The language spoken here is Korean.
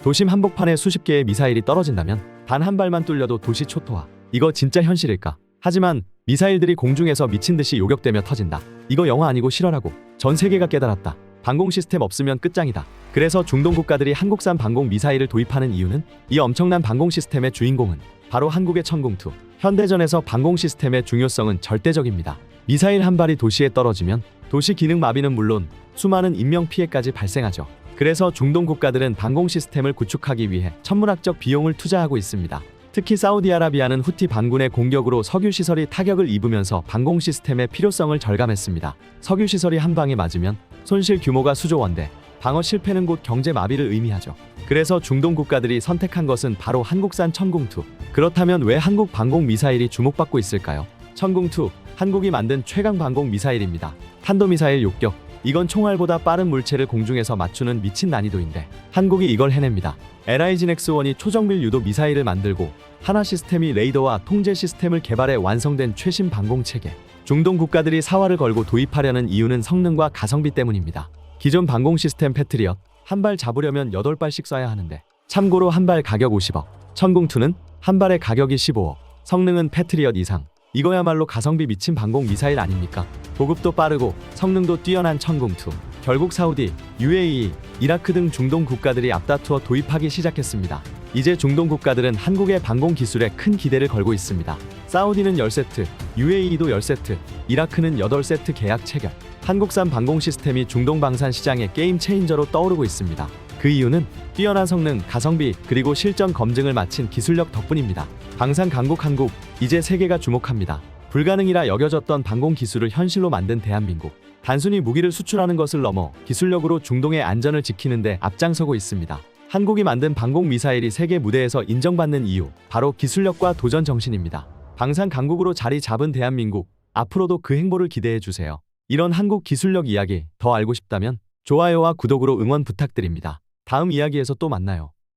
도심 한복판에 수십 개의 미사일이 떨어진다면 단 한 발만 뚫려도 도시 초토화. 이거 진짜 현실일까? 하지만 미사일들이 공중에서 미친 듯이 요격되며 터진다. 이거 영화 아니고 실화라고. 전 세계가 깨달았다. 방공 시스템 없으면 끝장이다. 그래서 중동 국가들이 한국산 방공 미사일을 도입하는 이유는 이 엄청난 방공 시스템의 주인공은 바로 한국의 천궁2. 현대전에서 방공 시스템의 중요성은 절대적입니다. 미사일 한 발이 도시에 떨어지면 도시 기능 마비는 물론 수많은 인명 피해까지 발생하죠. 그래서 중동 국가들은 방공 시스템을 구축하기 위해 천문학적 비용을 투자하고 있습니다. 특히 사우디아라비아는 후티 반군의 공격으로 석유 시설이 타격을 입으면서 방공 시스템의 필요성을 절감했습니다. 석유 시설이 한 방에 맞으면 손실 규모가 수조 원대, 방어 실패는 곧 경제 마비를 의미하죠. 그래서 중동 국가들이 선택한 것은 바로 한국산 천궁2. 그렇다면 왜 한국 방공 미사일이 주목받고 있을까요? 천궁2, 한국이 만든 최강 방공 미사일입니다. 탄도미사일 욕격. 이건 총알보다 빠른 물체를 공중에서 맞추는 미친 난이도인데 한국이 이걸 해냅니다. LIGNX1이 초정밀 유도 미사일을 만들고 하나 시스템이 레이더와 통제 시스템을 개발해 완성된 최신 방공 체계. 중동 국가들이 사활을 걸고 도입하려는 이유는 성능과 가성비 때문입니다. 기존 방공 시스템 패트리엇 한 발 잡으려면 8발씩 쏴야 하는데 참고로 한 발 가격 50억, 천궁2는 한 발의 가격이 15억, 성능은 패트리엇 이상. 이거야말로 가성비 미친 방공 미사일 아닙니까? 보급도 빠르고 성능도 뛰어난 천궁2. 결국 사우디, UAE, 이라크 등 중동 국가들이 앞다투어 도입하기 시작했습니다. 이제 중동 국가들은 한국의 방공 기술에 큰 기대를 걸고 있습니다. 사우디는 10세트, UAE도 10세트, 이라크는 8세트 계약 체결. 한국산 방공 시스템이 중동 방산 시장의 게임 체인저로 떠오르고 있습니다. 그 이유는 뛰어난 성능, 가성비, 그리고 실전 검증을 마친 기술력 덕분입니다. 방산 강국 한국, 이제 세계가 주목합니다. 불가능이라 여겨졌던 방공 기술을 현실로 만든 대한민국. 단순히 무기를 수출하는 것을 넘어 기술력으로 중동의 안전을 지키는데 앞장서고 있습니다. 한국이 만든 방공 미사일이 세계 무대에서 인정받는 이유, 바로 기술력과 도전 정신입니다. 방산 강국으로 자리 잡은 대한민국, 앞으로도 그 행보를 기대해 주세요. 이런 한국 기술력 이야기 더 알고 싶다면 좋아요와 구독으로 응원 부탁드립니다. 다음 이야기에서 또 만나요.